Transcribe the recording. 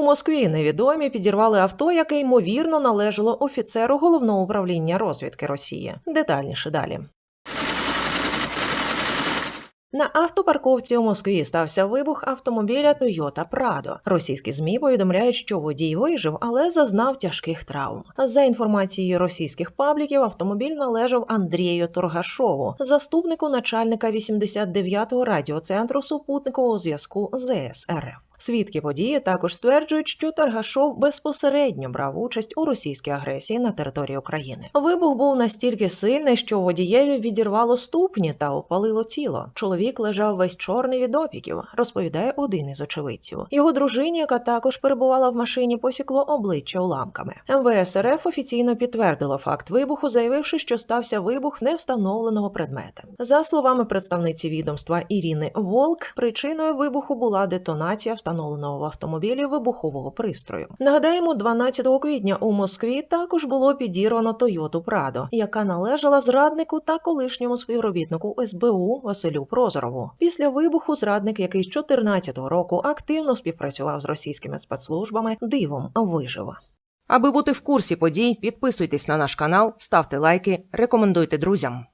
У Москві невідомі підірвали авто, яке ймовірно належало офіцеру головного управління розвідки Росії. Детальніше далі. На автопарковці у Москві стався вибух автомобіля Toyota Prado. Російські змі повідомляють, що водій вижив, але зазнав тяжких травм. За інформацією російських пабліків, автомобіль належав Андрію Торгашову, заступнику начальника 89-го радіоцентру супутникового зв'язку ЗС РФ. Свідки події також стверджують, що Таргашов безпосередньо брав участь у російській агресії на території України. Вибух був настільки сильний, що водієві відірвало ступні та опалило тіло. Чоловік лежав весь чорний від опіків, розповідає один із очевидців. Його дружині, яка також перебувала в машині, посікло обличчя уламками. МВС РФ офіційно підтвердило факт вибуху, заявивши, що стався вибух невстановленого предмета. За словами представниці відомства Ірини Волк, причиною вибуху була детонація встановленого в автомобілі вибухового пристрою. Нагадаємо, 12 квітня у Москві також було підірвано Toyota Prado, яка належала зраднику та колишньому співробітнику СБУ Василю Прозорову. Після вибуху зрадник, який з 14-го року активно співпрацював з російськими спецслужбами, дивом вижив. Аби бути в курсі подій, підписуйтесь на наш канал, ставте лайки, рекомендуйте друзям.